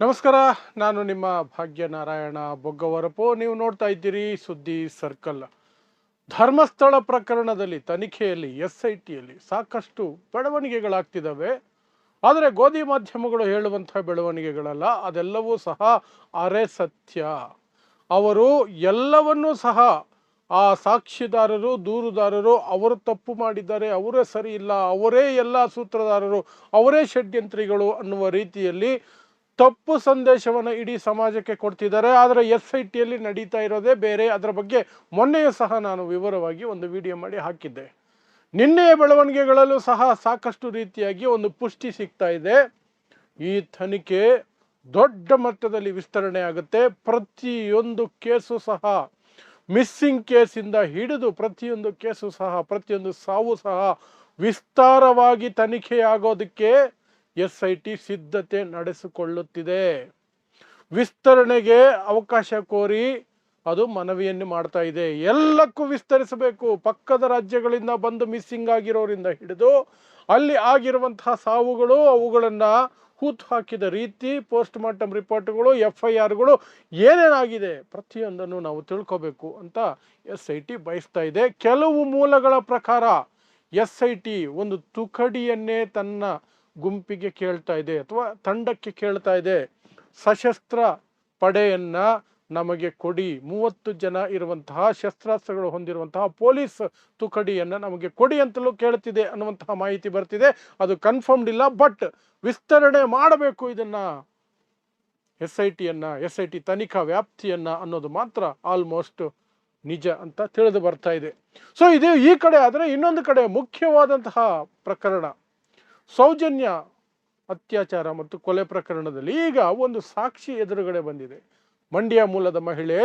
ನಮಸ್ಕಾರ, ನಾನು ನಿಮ್ಮ ಭಾಗ್ಯನಾರಾಯಣ ಬೊಗ್ಗವರಪು. ನೀವು ನೋಡ್ತಾ ಇದ್ದೀರಿ ಸುದ್ದಿ ಸರ್ಕಲ್. ಧರ್ಮಸ್ಥಳ ಪ್ರಕರಣದಲ್ಲಿ ತನಿಖೆಯಲ್ಲಿ ಎಸ್ ಐ ಟಿಯಲ್ಲಿ ಸಾಕಷ್ಟು ಬೆಳವಣಿಗೆಗಳಾಗ್ತಿದ್ದಾವೆ. ಆದರೆ ಗೋಧಿ ಮಾಧ್ಯಮಗಳು ಹೇಳುವಂತಹ ಬೆಳವಣಿಗೆಗಳಲ್ಲ, ಅದೆಲ್ಲವೂ ಸಹ ಅರೆ ಸತ್ಯ. ಅವರು ಎಲ್ಲವನ್ನೂ ಸಹ ಆ ಸಾಕ್ಷಿದಾರರು, ದೂರುದಾರರು, ಅವರು ತಪ್ಪು ಮಾಡಿದ್ದಾರೆ, ಅವರೇ ಸರಿ ಇಲ್ಲ, ಅವರೇ ಎಲ್ಲ ಸೂತ್ರಧಾರರು, ಅವರೇ ಷಡ್ಯಂತ್ರಿಗಳು ಅನ್ನುವ ರೀತಿಯಲ್ಲಿ ತಪ್ಪು ಸಂದೇಶವನ್ನು ಇಡೀ ಸಮಾಜಕ್ಕೆ ಕೊಡ್ತಿದ್ದಾರೆ. ಆದರೆ ಎಸ್ ಐ ಟಿಯಲ್ಲಿ ನಡೀತಾ ಇರೋದೇ ಬೇರೆ. ಅದರ ಬಗ್ಗೆ ಮೊನ್ನೆಯೂ ಸಹ ನಾನು ವಿವರವಾಗಿ ಒಂದು ವಿಡಿಯೋ ಮಾಡಿ ಹಾಕಿದ್ದೆ. ನಿನ್ನೆಯ ಬೆಳವಣಿಗೆಗಳಲ್ಲೂ ಸಹ ಸಾಕಷ್ಟು ರೀತಿಯಾಗಿ ಒಂದು ಪುಷ್ಟಿ ಸಿಗ್ತಾ ಇದೆ. ಈ ತನಿಖೆ ದೊಡ್ಡ ಮಟ್ಟದಲ್ಲಿ ವಿಸ್ತರಣೆ ಆಗುತ್ತೆ. ಪ್ರತಿಯೊಂದು ಕೇಸು ಸಹ ಮಿಸ್ಸಿಂಗ್ ಕೇಸಿಂದ ಹಿಡಿದು ಪ್ರತಿಯೊಂದು ಕೇಸು ಸಹ, ಪ್ರತಿಯೊಂದು ಸಾವು ಸಹ ವಿಸ್ತಾರವಾಗಿ ತನಿಖೆಯಾಗೋದಕ್ಕೆ ಎಸ್ ಐ ಟಿ ಸಿದ್ಧತೆ ನಡೆಸಿಕೊಳ್ಳುತ್ತಿದೆ. ವಿಸ್ತರಣೆಗೆ ಅವಕಾಶ ಕೋರಿ ಅದು ಮನವಿಯನ್ನು ಮಾಡ್ತಾ ಇದೆ. ಎಲ್ಲಕ್ಕೂ ವಿಸ್ತರಿಸಬೇಕು. ಪಕ್ಕದ ರಾಜ್ಯಗಳಿಂದ ಬಂದು ಮಿಸ್ಸಿಂಗ್ ಆಗಿರೋರಿಂದ ಹಿಡಿದು ಅಲ್ಲಿ ಆಗಿರುವಂತಹ ಸಾವುಗಳು ಅವುಗಳನ್ನು ಹೂತು ಹಾಕಿದ ರೀತಿ ಪೋಸ್ಟ್ ಮಾರ್ಟಮ್ ರಿಪೋರ್ಟ್ಗಳು ಎಫ್ ಐ ಆರ್ಗಳು ಏನೇನಾಗಿದೆ ಪ್ರತಿಯೊಂದನ್ನು ನಾವು ತಿಳ್ಕೋಬೇಕು ಅಂತ ಎಸ್ ಐ ಟಿ ಬಯಸ್ತಾ ಇದೆ. ಕೆಲವು ಮೂಲಗಳ ಪ್ರಕಾರ ಎಸ್ ಐ ಟಿ ಒಂದು ತುಕಡಿಯನ್ನೇ ತನ್ನ ಗುಂಪಿಗೆ ಕೇಳ್ತಾ ಇದೆ ಅಥವಾ ತಂಡಕ್ಕೆ ಕೇಳ್ತಾ ಇದೆ, ಸಶಸ್ತ್ರ ಪಡೆಯನ್ನ ನಮಗೆ ಕೊಡಿ. ಮೂವತ್ತು ಜನ ಇರುವಂತಹ ಶಸ್ತ್ರಾಸ್ತ್ರಗಳು ಹೊಂದಿರುವಂತಹ ಪೊಲೀಸ್ ತುಕಡಿಯನ್ನ ನಮಗೆ ಕೊಡಿ ಅಂತಲೂ ಕೇಳ್ತಿದೆ ಅನ್ನುವಂತಹ ಮಾಹಿತಿ ಬರ್ತಿದೆ. ಅದು ಕನ್ಫರ್ಮ್ಡ್ ಇಲ್ಲ, ಬಟ್ ವಿಸ್ತರಣೆ ಮಾಡಬೇಕು ಇದನ್ನ. ಎಸ್ ಐ ಟಿಯನ್ನ ಎಸ್ ಐ ಟಿ ತನಿಖಾ ವ್ಯಾಪ್ತಿಯನ್ನ ಅನ್ನೋದು ಮಾತ್ರ ಆಲ್ಮೋಸ್ಟ್ ನಿಜ ಅಂತ ತಿಳಿದು ಬರ್ತಾ ಇದೆ. ಸೊ ಇದು ಈ ಕಡೆ ಆದರೆ ಇನ್ನೊಂದು ಕಡೆ ಮುಖ್ಯವಾದಂತಹ ಪ್ರಕರಣ. ಸೌಜನ್ಯ ಅತ್ಯಾಚಾರ ಮತ್ತು ಕೊಲೆ ಪ್ರಕರಣದಲ್ಲಿ ಈಗ ಒಂದು ಸಾಕ್ಷಿ ಎದುರುಗಡೆ ಬಂದಿದೆ. ಮಂಡ್ಯ ಮೂಲದ ಮಹಿಳೆ,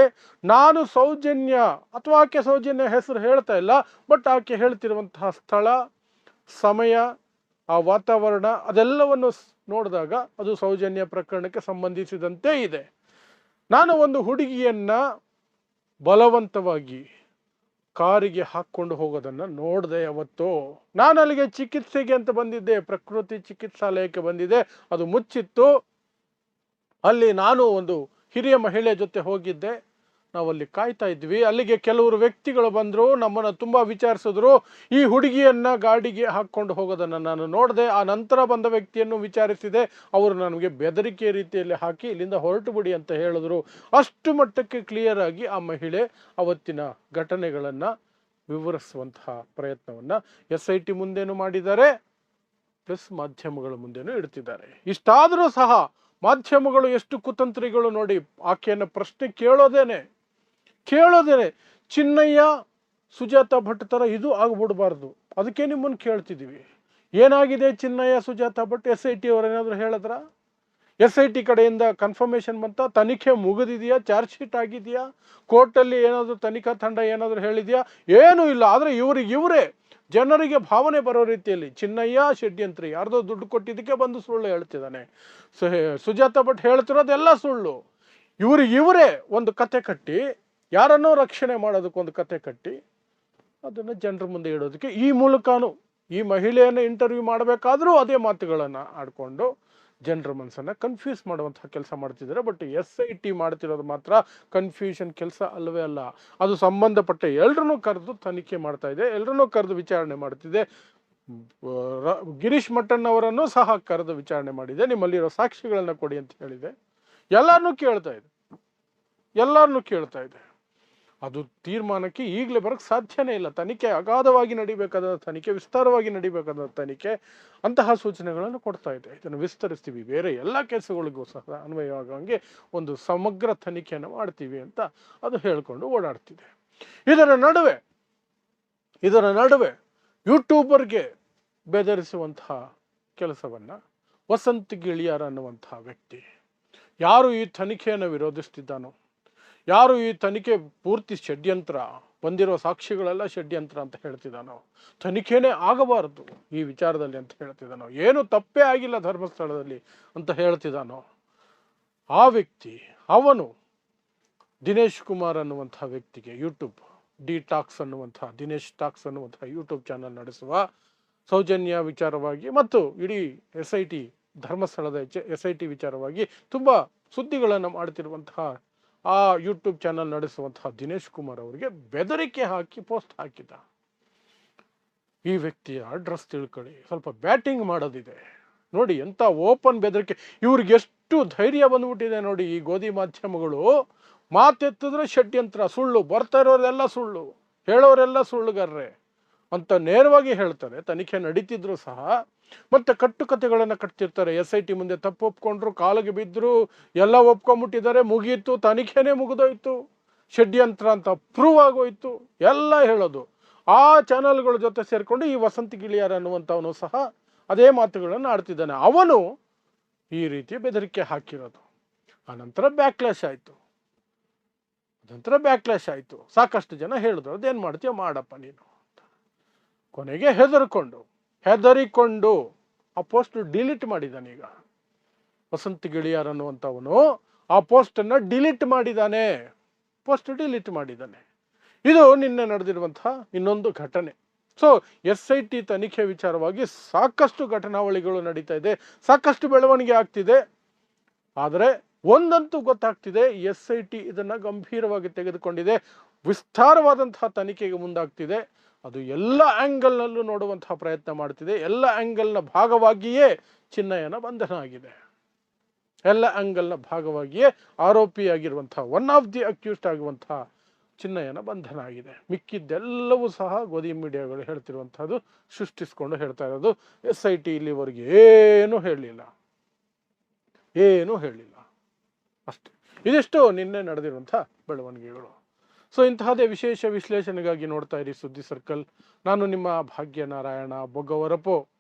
ನಾನು ಸೌಜನ್ಯ ಅಥವಾ ಆಕೆ ಸೌಜನ್ಯ ಹೆಸರು ಹೇಳ್ತಾ ಇಲ್ಲ, ಬಟ್ ಆಕೆ ಹೇಳ್ತಿರುವಂತಹ ಸ್ಥಳ, ಸಮಯ, ಆ ವಾತಾವರಣ ಅದೆಲ್ಲವನ್ನು ನೋಡಿದಾಗ ಅದು ಸೌಜನ್ಯ ಪ್ರಕರಣಕ್ಕೆ ಸಂಬಂಧಿಸಿದಂತೆ ಇದೆ. ನಾನು ಒಂದು ಹುಡುಗಿಯನ್ನ ಬಲವಂತವಾಗಿ ಕಾರಿಗೆ ಹಾಕ್ಕೊಂಡು ಹೋಗೋದನ್ನು ನೋಡಿದೆ ಅವತ್ತು ನಾನು ಅಲ್ಲಿಗೆ ಚಿಕಿತ್ಸೆಗೆ ಅಂತ ಬಂದಿದ್ದೆ, ಪ್ರಕೃತಿ ಚಿಕಿತ್ಸಾಲಯಕ್ಕೆ ಬಂದಿದ್ದೆ, ಅದು ಮುಚ್ಚಿತ್ತು. ಅಲ್ಲಿ ನಾನು ಒಂದು ಹಿರಿಯ ಮಹಿಳೆ ಜೊತೆ ಹೋಗಿದ್ದೆ. ನಾವು ಅಲ್ಲಿ ಕಾಯ್ತಾ ಇದ್ವಿ. ಅಲ್ಲಿಗೆ ಕೆಲವರು ವ್ಯಕ್ತಿಗಳು ಬಂದರು, ನಮ್ಮನ್ನು ತುಂಬ ವಿಚಾರಿಸಿದ್ರು. ಈ ಹುಡುಗಿಯನ್ನು ಗಾಡಿಗೆ ಹಾಕ್ಕೊಂಡು ಹೋಗೋದನ್ನು ನಾನು ನೋಡಿದೆ. ಆ ನಂತರ ಬಂದ ವ್ಯಕ್ತಿಯನ್ನು ವಿಚಾರಿಸಿದೆ. ಅವರು ನನಗೆ ಬೆದರಿಕೆ ರೀತಿಯಲ್ಲಿ ಹಾಕಿ ಇಲ್ಲಿಂದ ಹೊರಟು ಬಿಡಿ ಅಂತ ಹೇಳಿದ್ರು. ಅಷ್ಟು ಮಟ್ಟಕ್ಕೆ ಕ್ಲಿಯರ್ ಆಗಿ ಆ ಮಹಿಳೆ ಅವತ್ತಿನ ಘಟನೆಗಳನ್ನು ವಿವರಿಸುವಂತಹ ಪ್ರಯತ್ನವನ್ನು ಎಸ್ ಐ ಟಿ ಮುಂದೇನು ಮಾಡಿದ್ದಾರೆ? ಪ್ಲಸ್ ಮಾಧ್ಯಮಗಳ ಮುಂದೆನೂ ಇಡ್ತಿದ್ದಾರೆ. ಇಷ್ಟಾದರೂ ಸಹ ಮಾಧ್ಯಮಗಳು ಎಷ್ಟು ಕುತಂತ್ರಿಗಳು ನೋಡಿ, ಆಕೆಯನ್ನು ಪ್ರಶ್ನೆ ಕೇಳೋದೇನೆ. ಕೇಳೋದೇನೆ. ಚಿನ್ನಯ್ಯ, ಸುಜಾತ ಭಟ್ ಥರ ಇದು ಆಗ್ಬಿಡ್ಬಾರ್ದು. ಅದಕ್ಕೆ ನಿಮ್ಮನ್ನು ಕೇಳ್ತಿದ್ದೀವಿ. ಏನಾಗಿದೆ Chinnayya, Sujatha Bhat? S I T ಅವರೇನಾದರೂ ಹೇಳಿದ್ರ? ಎಸ್ ಐ ಟಿ ಕಡೆಯಿಂದ ಕನ್ಫರ್ಮೇಷನ್ ಬಂತ? ತನಿಖೆ ಮುಗಿದಿದೆಯಾ? ಚಾರ್ಜ್ ಶೀಟ್ ಆಗಿದೆಯಾ? ಕೋರ್ಟಲ್ಲಿ ಏನಾದರೂ ತನಿಖಾ ತಂಡ ಏನಾದರೂ ಹೇಳಿದೆಯಾ? ಏನೂ ಇಲ್ಲ. ಆದರೆ ಇವ್ರಿಗೆ ಇವರೇ ಜನರಿಗೆ ಭಾವನೆ ಬರೋ ರೀತಿಯಲ್ಲಿ ಚಿನ್ನಯ್ಯ, ಷಡ್ಯಂತ್ರಿ ಯಾರ್ದೋ ದುಡ್ಡು ಕೊಟ್ಟಿದ್ದಕ್ಕೆ ಬಂದು ಸುಳ್ಳು ಹೇಳ್ತಿದ್ದಾನೆ. ಸುಜಾತ ಭಟ್ ಹೇಳ್ತಿರೋದೆಲ್ಲ ಸುಳ್ಳು. ಇವ್ರಿಗೆ ಇವರೇ ಒಂದು ಕತೆ ಕಟ್ಟಿ ಯಾರನ್ನೋ ರಕ್ಷಣೆ ಮಾಡೋದಕ್ಕೊಂದು ಕತೆ ಕಟ್ಟಿ ಅದನ್ನು ಜನರ ಮುಂದೆ ಇಡೋದಕ್ಕೆ ಈ ಮೂಲಕನೂ ಈ ಮಹಿಳೆಯನ್ನು ಇಂಟರ್ವ್ಯೂ ಮಾಡಬೇಕಾದರೂ ಅದೇ ಮಾತುಗಳನ್ನು ಆಡಿಕೊಂಡು ಜನರ ಮನಸ್ಸನ್ನು ಕನ್ಫ್ಯೂಸ್ ಮಾಡುವಂತಹ ಕೆಲಸ ಮಾಡ್ತಿದ್ದಾರೆ. ಬಟ್ ಎಸ್ ಐ ಟಿ ಮಾಡ್ತಿರೋದು ಮಾತ್ರ ಕನ್ಫ್ಯೂಷನ್ ಕೆಲಸ ಅಲ್ಲವೇ ಅಲ್ಲ. ಅದು ಸಂಬಂಧಪಟ್ಟ ಎಲ್ಲರನ್ನೂ ಕರೆದು ತನಿಖೆ ಮಾಡ್ತಾ ಇದೆ ಎಲ್ಲರನ್ನೂ ಕರೆದು ವಿಚಾರಣೆ ಮಾಡ್ತಿದೆ. ಗಿರೀಶ್ ಮಟ್ಟನ್ ಅವರನ್ನು ಸಹ ಕರೆದು ವಿಚಾರಣೆ ಮಾಡಿದೆ. ನಿಮ್ಮಲ್ಲಿರೋ ಸಾಕ್ಷಿಗಳನ್ನ ಕೊಡಿ ಅಂತ ಹೇಳಿದೆ. ಎಲ್ಲರನ್ನೂ ಕೇಳ್ತಾ ಇದೆ. ಎಲ್ಲರನ್ನೂ ಕೇಳ್ತಾ ಇದೆ. ಅದು ತೀರ್ಮಾನಕ್ಕೆ ಈಗಲೇ ಬರೋಕ್ಕೆ ಸಾಧ್ಯನೇ ಇಲ್ಲ. ತನಿಖೆ ಅಗಾಧವಾಗಿ ನಡಿಬೇಕಾದ ತನಿಖೆ, ವಿಸ್ತಾರವಾಗಿ ನಡಿಬೇಕಾದ ತನಿಖೆ ಅಂತಹ ಸೂಚನೆಗಳನ್ನು ಕೊಡ್ತಾ ಇದೆ. ಇದನ್ನು ವಿಸ್ತರಿಸ್ತೀವಿ. ಬೇರೆ ಎಲ್ಲ ಕೇಸುಗಳಿಗೂ ಸಹ ಅನ್ವಯವಾಗಂಗೆ ಒಂದು ಸಮಗ್ರ ತನಿಖೆಯನ್ನು ಮಾಡ್ತೀವಿ ಅಂತ ಅದು ಹೇಳಿಕೊಂಡು ಓಡಾಡ್ತಿದೆ. ಇದರ ನಡುವೆ ಇದರ ನಡುವೆ ಯೂಟ್ಯೂಬರ್ಗೆ ಬೆದರಿಸುವಂತಹ ಕೆಲಸವನ್ನು ವಸಂತ್ ಗಿಳಿಯಾರ್ ಅನ್ನುವಂತಹ ವ್ಯಕ್ತಿ. ಯಾರು ಈ ತನಿಖೆಯನ್ನು ವಿರೋಧಿಸ್ತಿದ್ದಾನೋ ಯಾರು ಈ ತನಿಖೆ ಪೂರ್ತಿ ಷಡ್ಯಂತ್ರ, ಬಂದಿರೋ ಸಾಕ್ಷಿಗಳೆಲ್ಲ ಷಡ್ಯಂತ್ರ ಅಂತ ಹೇಳ್ತಿದ್ದಾನೋ. ತನಿಖೆನೇ ಆಗಬಾರದು ಈ ವಿಚಾರದಲ್ಲಿ ಅಂತ ಹೇಳ್ತಿದ್ದಾನೋ. ಏನು ತಪ್ಪೇ ಆಗಿಲ್ಲ ಧರ್ಮಸ್ಥಳದಲ್ಲಿ ಅಂತ ಹೇಳ್ತಿದ್ದಾನೋ. ಆ ವ್ಯಕ್ತಿ, ಅವನು ದಿನೇಶ್ ಕುಮಾರ್ ಅನ್ನುವಂಥ ವ್ಯಕ್ತಿಗೆ ಯೂಟ್ಯೂಬ್ ಡಿ ಟಾಕ್ಸ್ ಅನ್ನುವಂಥ, ದಿನೇಶ್ ಟಾಕ್ಸ್ ಅನ್ನುವಂಥ ಯೂಟ್ಯೂಬ್ ಚಾನಲ್ ನಡೆಸುವ ಸೌಜನ್ಯ ವಿಚಾರವಾಗಿ ಮತ್ತು ಇಡೀ ಎಸ್ ಐ ಟಿ ಧರ್ಮಸ್ಥಳದ ಎಸ್ ಐ ಟಿ ವಿಚಾರವಾಗಿ ತುಂಬ ಸುದ್ದಿಗಳನ್ನು ಮಾಡ್ತಿರುವಂತಹ ಆ ಯೂಟ್ಯೂಬ್ ಚಾನಲ್ ನಡೆಸುವಂತಹ ದಿನೇಶ್ ಕುಮಾರ್ ಅವರಿಗೆ ಬೆದರಿಕೆ ಹಾಕಿ ಪೋಸ್ಟ್ ಹಾಕಿದ. ಈ ವ್ಯಕ್ತಿಯ ಅಡ್ರೆಸ್ ತಿಳ್ಕೊಳ್ಳಿ. ಸ್ವಲ್ಪ ಬ್ಯಾಟಿಂಗ್ ಮಾಡೋದಿದೆ. ನೋಡಿ ಎಂಥ ಓಪನ್ ಬೆದರಿಕೆ. ಇವ್ರಿಗೆ ಎಷ್ಟು ಧೈರ್ಯ ಬಂದ್ಬಿಟ್ಟಿದೆ ನೋಡಿ ಈ ಗೋಧಿ ಮಾಧ್ಯಮಗಳು. ಮಾತೆತ್ತಿದ್ರೆ ಷಡ್ಯಂತ್ರ, ಸುಳ್ಳು. ಬರ್ತಾ ಇರೋರೆಲ್ಲ ಸುಳ್ಳು. ಹೇಳೋರೆಲ್ಲ ಸುಳ್ಳುಗಾರ್ರೆ ಅಂತ ನೇರವಾಗಿ ಹೇಳ್ತಾರೆ. ತನಿಖೆ ನಡೀತಿದ್ರು ಸಹ. ಮತ್ತೆ ಕಟ್ಟುಕತೆಗಳನ್ನು ಕಟ್ತಿರ್ತಾರೆ. ಎಸ್ ಐ ಟಿ ಮುಂದೆ ತಪ್ಪು ಒಪ್ಕೊಂಡ್ರು, ಕಾಲಿಗೆ ಬಿದ್ದರು ಎಲ್ಲ ಒಪ್ಕೊಂಡ್ಬಿಟ್ಟಿದ್ದಾರೆ, ಮುಗೀತು, ತನಿಖೆನೇ ಮುಗಿದೋಯ್ತು. ಷಡ್ಯಂತ್ರ ಅಂತ ಪ್ರೂವ್ ಆಗೋಯ್ತು. ಎಲ್ಲ ಹೇಳೋದು. ಆ ಚಾನಲ್ಗಳ ಜೊತೆ ಸೇರಿಕೊಂಡು ಈ ವಸಂತ ಗಿಳಿಯಾರ್ ಅನ್ನುವಂಥವನು ಸಹ ಅದೇ ಮಾತುಗಳನ್ನು ಆಡ್ತಿದ್ದಾನೆ. ಅವನು ಈ ರೀತಿ ಬೆದರಿಕೆ ಹಾಕಿರೋದು. ಆನಂತರ ಬ್ಯಾಕ್ಲಾಶ್ ಆಯಿತು. ನಂತರ ಬ್ಯಾಕ್ಲಾಶ್ ಆಯಿತು. ಸಾಕಷ್ಟು ಜನ ಹೇಳಿದ್ರು ಅದೇನು ಮಾಡ್ತೀಯ ಮಾಡಪ್ಪ ನೀನು ಕೊನೆಗೆ ಹೆದರ್ಕೊಂಡು ಹೆದರಿಕೊಂಡು ಆ ಪೋಸ್ಟ್ ಡಿಲೀಟ್ ಮಾಡಿದ್ದಾನೆ ಈಗ. ವಸಂತ ಗಿಳಿಯಾರ್ ಅನ್ನುವಂಥವನು ಆ ಪೋಸ್ಟನ್ನು ಡಿಲೀಟ್ ಮಾಡಿದ್ದಾನೆ. ಪೋಸ್ಟ್ ಡಿಲೀಟ್ ಮಾಡಿದ್ದಾನೆ. ಇದು ನಿನ್ನೆ ನಡೆದಿರುವಂತಹ ಇನ್ನೊಂದು ಘಟನೆ. ಸೊ ಎಸ್ ಐ ಟಿ ತನಿಖೆ ವಿಚಾರವಾಗಿ ಸಾಕಷ್ಟು ಘಟನಾವಳಿಗಳು ನಡೀತಾ ಇದೆ. ಸಾಕಷ್ಟು ಬೆಳವಣಿಗೆ ಆಗ್ತಿದೆ. ಆದರೆ ಒಂದಂತೂ ಗೊತ್ತಾಗ್ತಿದೆ, ಎಸ್ ಐ ಟಿ ಇದನ್ನು ಗಂಭೀರವಾಗಿ ತೆಗೆದುಕೊಂಡಿದೆ. ವಿಸ್ತಾರವಾದಂತಹ ತನಿಖೆಗೆ ಮುಂದಾಗ್ತಿದೆ. ಅದು ಎಲ್ಲ ಆ್ಯಂಗಲ್ನಲ್ಲೂ ನೋಡುವಂತಹ ಪ್ರಯತ್ನ ಮಾಡ್ತಿದೆ. ಎಲ್ಲ ಆ್ಯಂಗಲ್ನ ಭಾಗವಾಗಿಯೇ ಚಿನ್ನಯ್ಯನ ಬಂಧನ ಆಗಿದೆ. ಎಲ್ಲ ಆ್ಯಂಗಲ್ನ ಭಾಗವಾಗಿಯೇ ಆರೋಪಿಯಾಗಿರುವಂತಹ ಒನ್ ಆಫ್ ದಿ ಅಕ್ಯೂಸ್ಡ್ ಆಗುವಂತಹ ಚಿನ್ನಯ್ಯನ ಬಂಧನ ಆಗಿದೆ. ಮಿಕ್ಕಿದ್ದೆಲ್ಲವೂ ಸಹ ಗೋಧಿ ಮೀಡಿಯಾಗಳು ಹೇಳ್ತಿರುವಂಥದ್ದು ಸೃಷ್ಟಿಸ್ಕೊಂಡು ಹೇಳ್ತಾ ಇರೋದು. ಎಸ್ ಐ ಟಿ ಇಲ್ಲಿವರೆಗೆ ಏನೂ ಹೇಳಲಿಲ್ಲ. ಏನೂ ಹೇಳಲಿಲ್ಲ. ಅಷ್ಟೆ. ಇದಿಷ್ಟು ನಿನ್ನೆ ನಡೆದಿರುವಂಥ ಬೆಳವಣಿಗೆಗಳು. ಸೊ ಇಂತಹದೇ ವಿಶೇಷ ವಿಶ್ಲೇಷಣೆಗಾಗಿ ನೋಡ್ತಾ ಇರಿ ಸುದ್ದಿ ಸರ್ಕಲ್. ನಾನು ನಿಮ್ಮ ಭಾಗ್ಯ ನಾರಾಯಣ ಬೊಗ್ಗವರಪು